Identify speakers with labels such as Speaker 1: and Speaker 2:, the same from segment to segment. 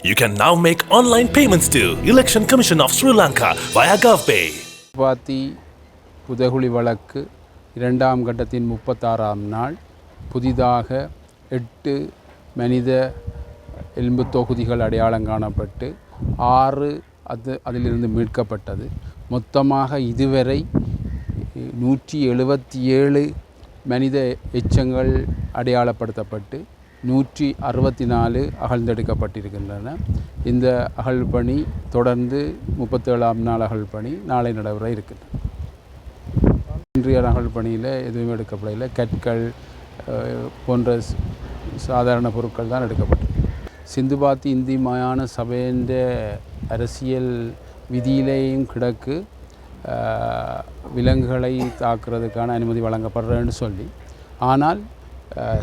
Speaker 1: You can now make online payments to Election Commission of Sri Lanka via GovPay.
Speaker 2: பாத்தி புதகுழி வழக்கு இரண்டாம் கட்டத்தின் முப்பத்தாறாம் நாள் புதிதாக எட்டு மனித எலும்பு தொகுதிகள் அடையாளம் காணப்பட்டு ஆறு அது அதிலிருந்து மீட்கப்பட்டது மொத்தமாக இதுவரை நூற்றி எழுபத்தி ஏழு மனித எச்சங்கள் அடையாளப்படுத்தப்பட்டு நூற்றி அறுபத்தி நாலு அகழ்ந்தெடுக்கப்பட்டிருக்கின்றன. இந்த அகழ் பணி தொடர்ந்து முப்பத்தேழாம் நாள் அகழ் பணி நாளை நடைபெற இருக்கின்றன இன்றைய அகழ் பணியில் எதுவுமே எடுக்கப்படவில்லை. கற்கள் போன்ற சாதாரண பொருட்கள் தான் எடுக்கப்பட்டது சிந்துபாத்தி இந்தி மயான சபையின் அரசியல் விதியிலேயும் கிடக்கு. விலங்குகளை தாக்குறதுக்கான அனுமதி வழங்கப்படுறேன்னு சொல்லி. ஆனால்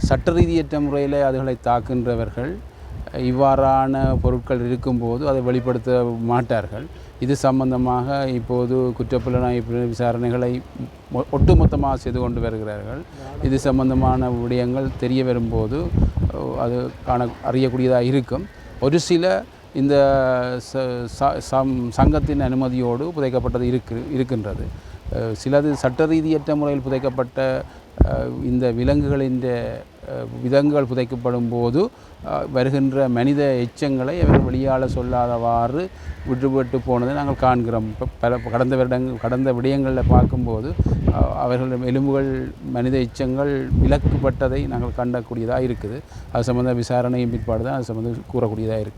Speaker 2: சட்ட ரீதியற்ற முறையில் அதுகளை தாக்குகின்றவர்கள் இவ்வாறான பொருட்கள் இருக்கும்போது அதை வெளிப்படுத்த மாட்டார்கள் இது சம்பந்தமாக இப்போது குற்றப்புலனாய்வு விசாரணைகளை மொ- ஒட்டுமொத்தமாக செய்து கொண்டு வருகிறார்கள் இது சம்பந்தமான விடயங்கள் தெரிய வரும்போது அது காண அறியக்கூடியதாக இருக்கும் ஒரு சில இந்த ச- சம்- சங்கத்தின் அனுமதியோடு புதைக்கப்பட்டது இருக்கு இருக்கின்றது சிலது சட்ட ரீதியற்ற முறையில் புதைக்கப்பட்ட இந்த விலங்குகளின் விதங்கள் புதைக்கப்படும் போது வருகின்ற மனித எச்சங்களை அவர் வெளியால் சொல்லாதவாறு விட்டுவிட்டு போனதை நாங்கள் காண்கிறோம். இப்போ பல கடந்த வருடங்கள் கடந்த விடயங்களில் பார்க்கும்போது அவர்கள் எலும்புகள் மனித எச்சங்கள் விலக்கப்பட்டதை நாங்கள் கண்டக்கூடியதாக இருக்குது. அது சம்மந்த விசாரணையின் பிற்பாடு தான் அது சம்மந்தம் கூறக்கூடியதாக இருக்குது